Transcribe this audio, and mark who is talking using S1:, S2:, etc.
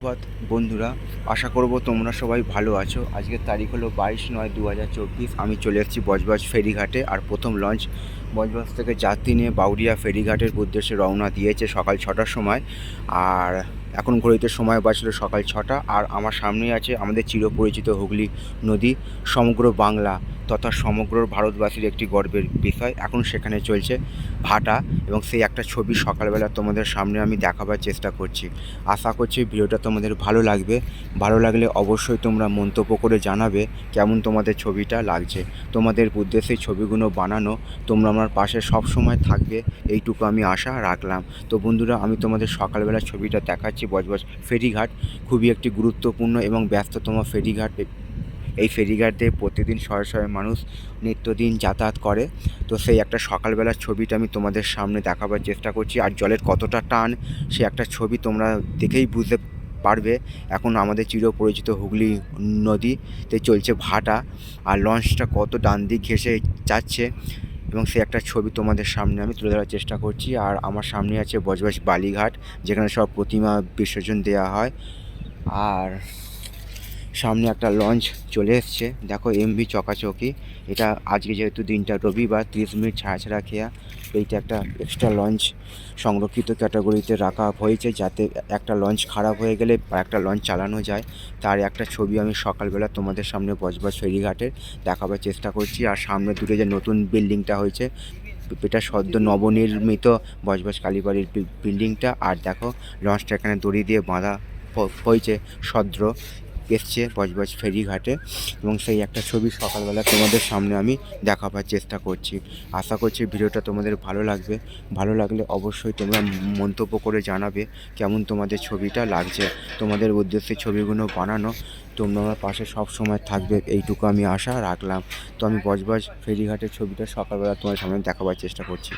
S1: সুপ্রভাত বন্ধুরা, আশা করব তোমরা সবাই ভালো আছো। আজকের তারিখ হলো বাইশ নয় দু হাজার চব্বিশ। আমি চলে এসেছি বজবজ ফেরিঘাটে আর প্রথম লঞ্চ বজবজ থেকে যাত্রী নিয়ে বাউরিয়া ফেরিঘাটের উদ্দেশ্যে রওনা দিয়েছে সকাল ছটার সময়। আর এখন ঘড়িতে সময় বাঁচলো সকাল ছটা। আর আমার সামনেই আছে আমাদের চিরপরিচিত হুগলি নদী, সমগ্র বাংলা। তথা সমগ্র ভারতবাসীর একটি গর্বের বিষয়। এখন সেখানে চলছে ভাটা এবং সেই একটা ছবি সকালবেলা তোমাদের সামনে আমি দেখাবার চেষ্টা করছি। আশা করছি ভিডিওটা তোমাদের ভালো লাগবে। ভালো লাগলে অবশ্যই তোমরা মন্তব্য করে জানাবে কেমন তোমাদের ছবিটা লাগছে। তোমাদের উদ্দেশ্যে ছবিগুলো বানানো তোমরা আমার পাশে সব সময় থাকবে, এইটুকু আমি আশা রাখলাম। তো বন্ধুরা, আমি তোমাদের সকালবেলা ছবিটা দেখাচ্ছি বজবজ ফেরিঘাট। খুবই একটি গুরুত্বপূর্ণ এবং ব্যস্ততম ফেরিঘাট এই ফেরিঘাটে প্রতিদিন শয়ে শয়ে মানুষ নিত্যদিন যাতায়াত করে। তো সেই একটা সকালবেলার ছবিটা আমি তোমাদের সামনে দেখাবার চেষ্টা করছি। আর জলের কতটা টান, সে একটা ছবি তোমরা দেখেই বুঝতে পারবে। এখন আমাদের চিরপরিচিত হুগলি নদীতে চলছে ভাটা, আর লঞ্চটা কত ডান দিক ঘেসে যাচ্ছে। এবং সে একটা ছবি তোমাদের সামনে আমি তুলে ধরার চেষ্টা করছি। আর আমার সামনে আছে বজবজ বালিঘাট, যেখানে সব প্রতিমা বিসর্জন দেওয়া হয়। আর সামনে একটা লঞ্চ চলে এসছে। দেখো এমভি চকাচকি। এটা আজকে যেহেতু দিনটা রবিবার, তিরিশ মিনিট ছাড়া ছাড়া খেয়া, এইটা একটা এক্সট্রা লঞ্চ। সংরক্ষিত ক্যাটাগরিতে রাখা হয়েছে যাতে একটা লঞ্চ খারাপ হয়ে গেলে একটা লঞ্চ চালানো যায়। তার একটা ছবি আমি সকালবেলা তোমাদের সামনে বজবজ ফেরিঘাটের দেখাবার চেষ্টা করছি। আর সামনে দূরে যে নতুন বিল্ডিংটা হয়েছে, এটা সদ্য নবনির্মিত বজবজ কালীবাড়ির বিল্ডিংটা। আর দেখো, লঞ্চটা এখানে দড়ি দিয়ে বাঁধা হয়েছে সদ্র। এসছে বজবজ ফেরিঘাটে এবং সেই একটা ছবি সকালবেলা তোমাদের সামনে আমি দেখাবার চেষ্টা করছি। আশা করছি ভিডিওটা তোমাদের ভালো লাগবে। ভালো লাগলে অবশ্যই তোমরা মন্তব্য করে জানাবে কেমন তোমাদের ছবিটা লাগছে। তোমাদের উদ্দেশ্যে ছবিগুলো বানানো। তোমরা আমার পাশে সব সময় থাকবে। এইটুকু আমি আশা রাখলাম। তো আমি বজবজ ফেরিঘাটের ছবিটা সকালবেলা তোমার সামনে দেখাবার চেষ্টা করছি।